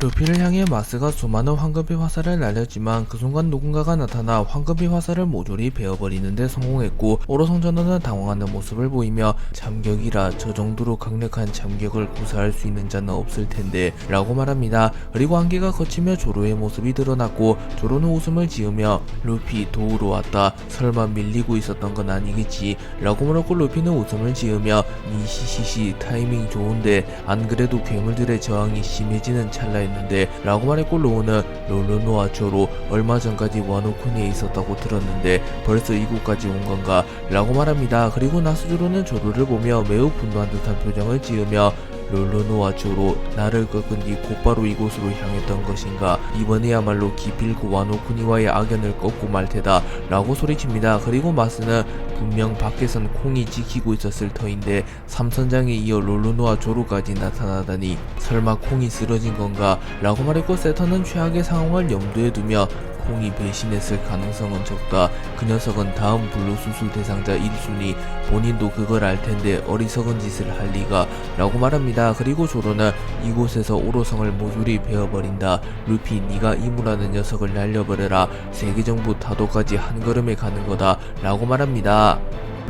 루피를 향해 마스가 수많은 황금비 화살을 날렸지만 그 순간 누군가가 나타나 황금비 화살을 모조리 베어버리는데 성공했고 오로성 전원은 당황하는 모습을 보이며 참격이라 저 정도로 강력한 참격을 구사할 수 있는 자는 없을 텐데 라고 말합니다. 그리고 안개가 걷히며 조로의 모습이 드러났고 조로는 웃음을 지으며 루피 도우러 왔다 설마 밀리고 있었던 건 아니겠지 라고 물었고 루피는 웃음을 지으며 니시시시 타이밍 좋은데 안 그래도 괴물들의 저항이 심해지는 찰나 였는데 라고 말했고 로우는 롤로노와 조로 얼마 전까지 와노쿠니에 있었다고 들었는데 벌써 이곳까지 온 건가 라고 말합니다. 그리고 나스조로는 조로를 보며 매우 분노한 듯한 표정을 지으며 롤로노와 조로 나를 꺾은 뒤 곧바로 이곳으로 향했던 것인가. 이번에야말로 기필코 와노쿠니와의 악연을 꺾고 말 테다 라고 소리칩니다. 그리고 마스는 분명 밖에선 콩이 지키고 있었을 터인데 삼선장에 이어 롤로노와 조로까지 나타나다니 설마 콩이 쓰러진 건가 라고 말했고 세터는 최악의 상황을 염두에 두며 콩이 배신했을 가능성은 적다. 그 녀석은 다음 블루 수술 대상자 1순위 본인도 그걸 알 텐데 어리석은 짓을 할 리가 라고 말합니다. 그리고 조로는 이곳에서 오로성을 모조리 베어버린다. 루피 네가 이무라는 녀석을 날려버려라. 세계 정부 타도까지 한 걸음에 가는 거다. 라고 말합니다.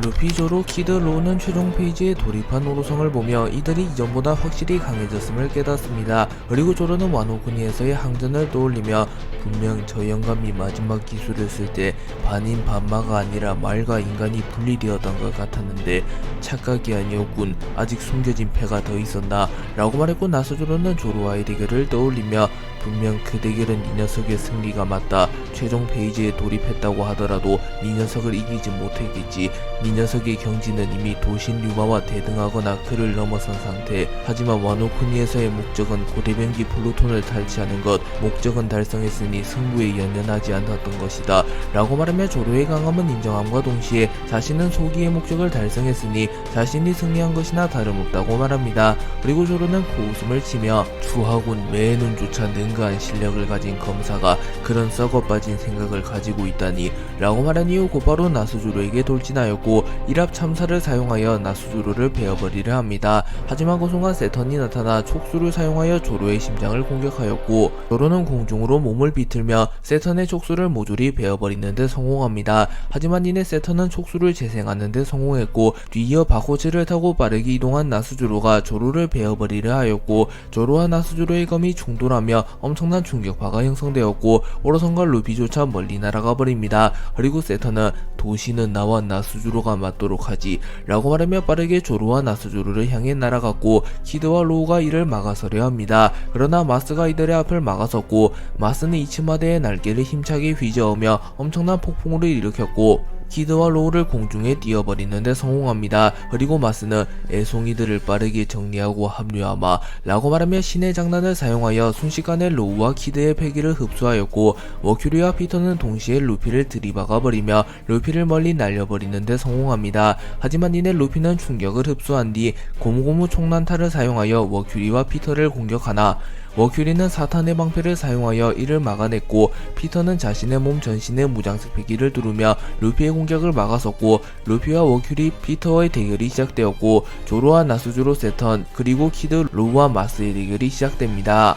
루피 조로 키드 로우는 최종 페이지에 돌입한 오로성을 보며 이들이 이전보다 확실히 강해졌음을 깨닫습니다. 그리고 조로는 와노쿠니에서의 항전을 떠올리며 분명 저 영감이 마지막 기술을 쓸 때 반인 반마가 아니라 말과 인간이 분리되었던 것 같았는데 착각이 아니었군. 아직 숨겨진 패가 더 있었나? 라고 말했고 나서 조로는 조로와의 대결을 떠올리며 분명 그 대결은 이 녀석의 승리가 맞다. 최종 페이지에 돌입했다고 하더라도 이 녀석을 이기지 못했겠지 이 녀석의 경지는 이미 도신 류마와 대등하거나 그를 넘어선 상태. 하지만 와노쿠니에서의 목적은 고대변기 플루톤을 탈취하는 것 목적은 달성했으니 승부에 연연하지 않았던 것이다. 라고 말하며 조로의 강함은 인정함과 동시에 자신은 소기의 목적을 달성했으니 자신이 승리한 것이나 다름없다고 말합니다. 그리고 조로는 코웃음을 치며 추하군 매의 눈조차 능가한 실력을 가진 검사가 그런 썩어 빠진 생각을 가지고 있다니 라고 말한 이후 곧바로 나스주로에게 돌진하였고 일합 참사를 사용하여 나스주로를 베어버리려 합니다. 하지만 그 순간 세턴이 나타나 촉수를 사용하여 조로의 심장을 공격하였고 조로는 공중으로 몸을 비틀며 세턴의 촉수를 모조리 베어버리는 데 성공합니다. 하지만 이내 세턴은 촉수를 재생하는 데 성공했고 뒤이어 바코츠를 타고 빠르게 이동한 나스주로가 조로를 베어버리려 하였고 조로와 나스주로의 검이 충돌하며 엄청난 충격파가 형성되었고 오로성과 루비조차 멀리 날아가 버립니다. 그리고 세턴은 도시는 나와 나스주로가 맞도록 하지 라고 말하며 빠르게 조로와 나스주로를 향해 날아갔고 키드와 로우가 이를 막아서려 합니다. 그러나 마스가 이들의 앞을 막아섰고 마스는 이치마대의 날개를 힘차게 휘저으며 엄청난 폭풍우를 일으켰고 키드와 로우를 공중에 띄어버리는데 성공합니다. 그리고 마스는 애송이들을 빠르게 정리하고 합류하마 라고 말하며 신의 장난을 사용하여 순식간에 로우와 키드의 패기를 흡수하였고 워큐리와 피터는 동시에 루피를 들이박아 버리며 루피를 멀리 날려버리는데 성공합니다. 하지만 이내 루피는 충격을 흡수한 뒤 고무고무 총난타를 사용하여 워큐리와 피터를 공격하나 워큐리는 사탄의 방패를 사용하여 이를 막아냈고 피터는 자신의 몸 전신에 무장색 패기를 두르며 루피의 공격을 막아섰고 루피와 워큐리 피터와의 대결이 시작되었고 조로와 나스주로 세턴 그리고 키드 로우와 마스의 대결이 시작됩니다.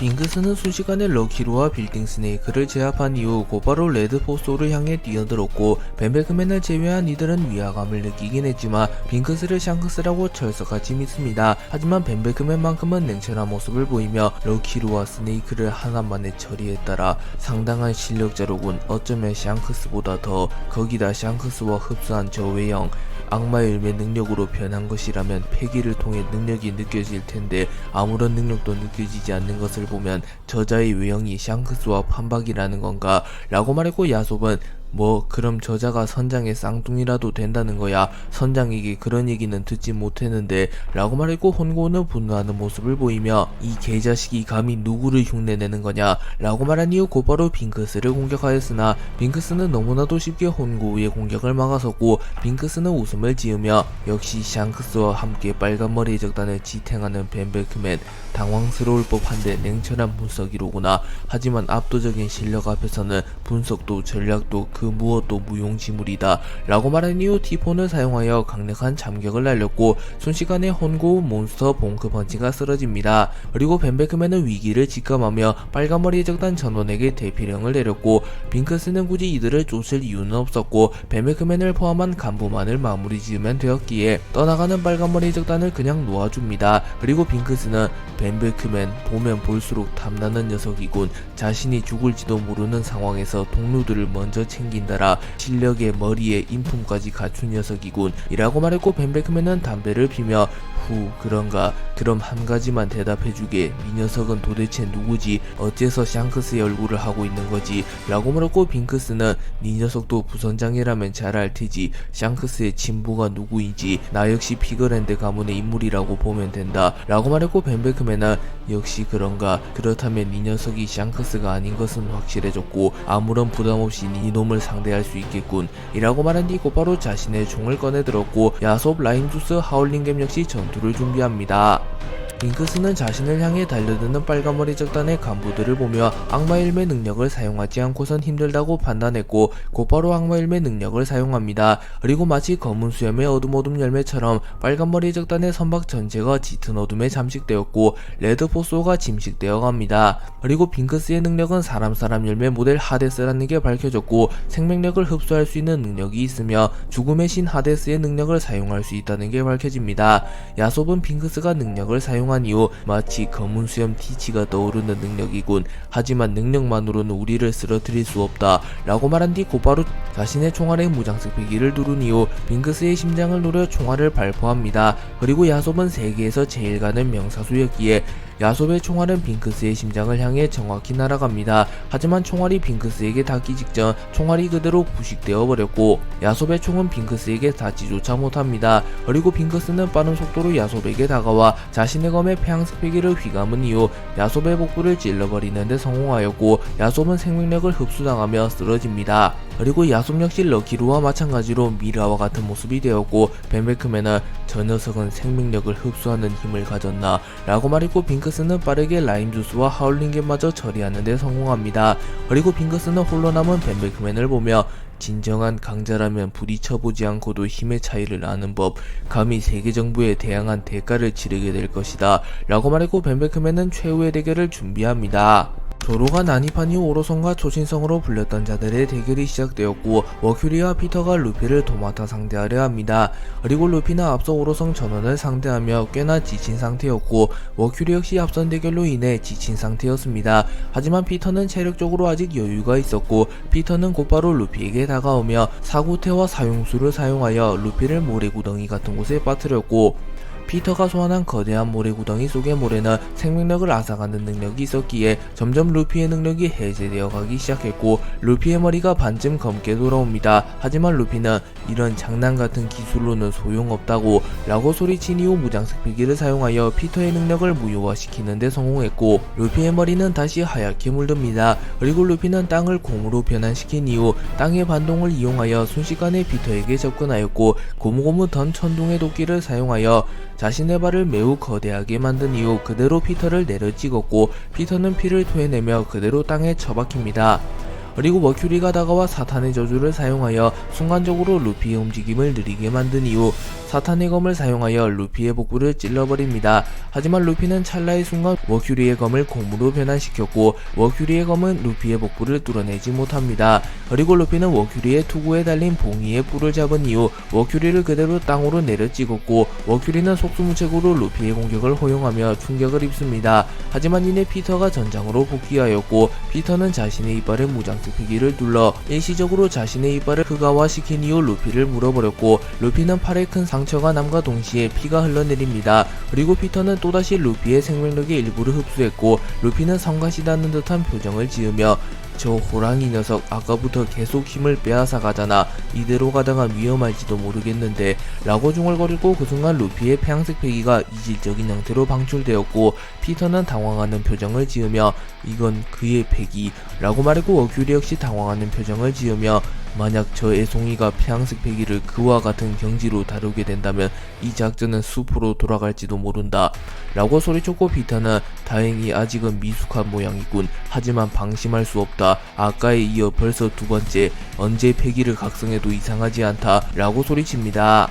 빙크스는 순식간에 럭키로와 빌딩 스네이크를 제압한 이후 곧바로 레드 포소를 향해 뛰어들었고 벤베크맨을 제외한 이들은 위화감을 느끼긴 했지만 빙크스를 샹크스라고 철석같이 믿습니다. 하지만 벤베크맨만큼은 냉철한 모습을 보이며 럭키로와 스네이크를 하나만에 처리했다라 상당한 실력자로군 어쩌면 샹크스보다 더 거기다 샹크스와 흡수한 저 외형 악마의 열매 능력으로 변한 것이라면 폐기를 통해 능력이 느껴질 텐데 아무런 능력도 느껴지지 않는 것을 보면 저자의 외형이 샹크스와 판박이라는 건가? 라고 말했고 야솝은 뭐 그럼 저자가 선장의 쌍둥이라도 된다는 거야. 선장에게 그런 얘기는 듣지 못했는데 라고 말했고 혼고는 분노하는 모습을 보이며 이 개자식이 감히 누구를 흉내내는 거냐? 라고 말한 이후 곧바로 빙크스를 공격하였으나 빙크스는 너무나도 쉽게 혼고의 공격을 막아섰고 빙크스는 웃음을 지으며 역시 샹크스와 함께 빨간 머리의 적단을 지탱하는 벤베크맨 당황스러울 법한데 냉철한 분석이로구나. 하지만 압도적인 실력 앞에서는 분석도 전략도 그 무엇도 무용지물이다. 라고 말한 이후 티폰을 사용하여 강력한 잠격을 날렸고 순식간에 혼고우 몬스터 봉크 펀치가 쓰러집니다. 그리고 벤베크맨은 위기를 직감하며 빨간머리 적단 전원에게 대피령을 내렸고 빙크스는 굳이 이들을 쫓을 이유는 없었고 벤베크맨을 포함한 간부만을 마무리 지으면 되었기에 떠나가는 빨간머리 적단을 그냥 놓아줍니다. 그리고 빙크스는 벤베크맨 보면 볼수록 탐나는 녀석이군. 자신이 죽을지도 모르는 상황에서 동료들을 먼저 챙긴다라 실력에 머리에 인품까지 갖춘 녀석이군. 이라고 말했고 벤베크맨은 담배를 피며 후 그런가? 그럼 한 가지만 대답해주게. 이 녀석은 도대체 누구지? 어째서 샹크스의 얼굴을 하고 있는 거지? 라고 물었고 빙크스는 네 녀석도 부선장이라면 잘 알테지. 샹크스의 친부가 누구인지 나 역시 피그랜드 가문의 인물이라고 보면 된다. 라고 말했고 벤베크맨 은 역시 그런가. 그렇다면 네 녀석이 샹크스가 아닌 것은 확실해졌고 아무런 부담 없이 네 놈을 상대할 수 있겠군. 이라고 말한 뒤 곧바로 자신의 총을 꺼내들었고 야솝 라임주스 하울링겜 역시 전투를 준비합니다 링크스는 자신을 향해 달려드는 빨간머리 적단의 간부들을 보며 악마일매 능력을 사용하지 않고선 힘들다고 판단했고 곧바로 악마일매 능력을 사용합니다. 그리고 마치 검은 수염의 어둠어둠 열매처럼 빨간머리 적단의 선박 전체가 짙은 어둠에 잠식되었고 레드포소가 침식되어 갑니다. 그리고 빙크스의 능력은 사람 사람 열매 모델 하데스라는 게 밝혀졌고 생명력을 흡수할 수 있는 능력이 있으며 죽음의 신 하데스의 능력을 사용할 수 있다는 게 밝혀집니다. 야솝은 빙크스가 능력을 사용 한 이후 마치 검은 수염 티치가 떠오르는 능력이군. 하지만 능력만으로는 우리를 쓰러뜨릴 수 없다. 라고 말한 뒤 곧바로 자신의 총알에 무장색 배기를 누른 이후 빙크스의 심장을 노려 총알을 발포합니다. 그리고 야솝은 세계에서 제일 가는 명사수였기에 야솝의 총알은 빙크스의 심장을 향해 정확히 날아갑니다. 하지만 총알이 빙크스에게 닿기 직전 총알이 그대로 부식되어 버렸고 야솝의 총은 빙크스에게 닿지조차 못합니다. 그리고 빙크스는 빠른 속도로 야솝에게 다가와 자신의 검에 폐양색 배기를 휘감은 이후 야솝의 복부를 찔러버리는데 성공하였고 야솝은 생명력을 흡수당하며 쓰러집니다. 그리고 야솜 역시 럭키루와 마찬가지로 미라와 같은 모습이 되었고 벤베크맨은 저 녀석은 생명력을 흡수하는 힘을 가졌나 라고 말했고 빙크스는 빠르게 라임주스와 하울링겐마저 처리하는 데 성공합니다. 그리고 빙크스는 홀로 남은 벤베크맨을 보며 진정한 강자라면 부딪혀보지 않고도 힘의 차이를 아는 법, 감히 세계 정부에 대항한 대가를 치르게 될 것이다. 라고 말했고 벤베크맨은 최후의 대결을 준비합니다. 조로가 난입한 이후 오로성과 초신성으로 불렸던 자들의 대결이 시작되었고 워큐리와 피터가 루피를 도맡아 상대하려 합니다. 그리고 루피는 앞서 오로성 전원을 상대하며 꽤나 지친 상태였고 워큐리 역시 앞선 대결로 인해 지친 상태였습니다. 하지만 피터는 체력적으로 아직 여유가 있었고 피터는 곧바로 루피에게 다가오며 사구태와 사용수를 사용하여 루피를 모래구덩이 같은 곳에 빠뜨렸고 피터가 소환한 거대한 모래구덩이 속의 모래는 생명력을 앗아가는 능력이 있었기에 점점 루피의 능력이 해제되어 가기 시작했고 루피의 머리가 반쯤 검게 돌아옵니다. 하지만 루피는 이런 장난 같은 기술로는 소용없다고 라고 소리친 이후 무장색 필기를 사용하여 피터의 능력을 무효화시키는 데 성공했고 루피의 머리는 다시 하얗게 물듭니다. 그리고 루피는 땅을 공으로 변환시킨 이후 땅의 반동을 이용하여 순식간에 피터에게 접근하였고 고무고무 던 천둥의 도끼를 사용하여 자신의 발을 매우 거대하게 만든 이후 그대로 피터를 내려 찍었고 피터는 피를 토해내며 그대로 땅에 처박힙니다. 그리고 머큐리가 다가와 사탄의 저주를 사용하여 순간적으로 루피의 움직임을 느리게 만든 이후 사탄의 검을 사용하여 루피의 복부를 찔러버립니다. 하지만 루피는 찰나의 순간 머큐리의 검을 곰으로 변환시켰고 머큐리의 검은 루피의 복부를 뚫어내지 못합니다. 그리고 루피는 워큐리의 투구에 달린 봉이의 뿔을 잡은 이후 워큐리를 그대로 땅으로 내려 찍었고 워큐리는 속수무책으로 루피의 공격을 허용하며 충격을 입습니다. 하지만 이내 피터가 전장으로 복귀하였고 피터는 자신의 이빨에 무장 색 피기를 눌러 일시적으로 자신의 이빨을 흑화화시킨 이후 루피를 물어버렸고 루피는 팔에 큰 상처가 남과 동시에 피가 흘러내립니다. 그리고 피터는 또다시 루피의 생명력의 일부를 흡수했고 루피는 성가시다는 듯한 표정을 지으며 저 호랑이 녀석 아까부터 계속 힘을 빼앗아 가잖아. 이대로 가다가 위험할지도 모르겠는데 라고 중얼거리고 그 순간 루피의 폐양색 패기가 이질적인 형태로 방출되었고 피터는 당황하는 표정을 지으며 이건 그의 패기 라고 말했고 어큐리 역시 당황하는 표정을 지으며 만약 저 애송이가 폐양색 패기를 그와 같은 경지로 다루게 된다면 이 작전은 수포로 돌아갈지도 모른다. 라고 소리쳤고 피터는 다행히 아직은 미숙한 모양이군. 하지만 방심할 수 없다. 아까에 이어 벌써 두 번째 언제 패기를 각성해도 이상하지 않다. 라고 소리칩니다.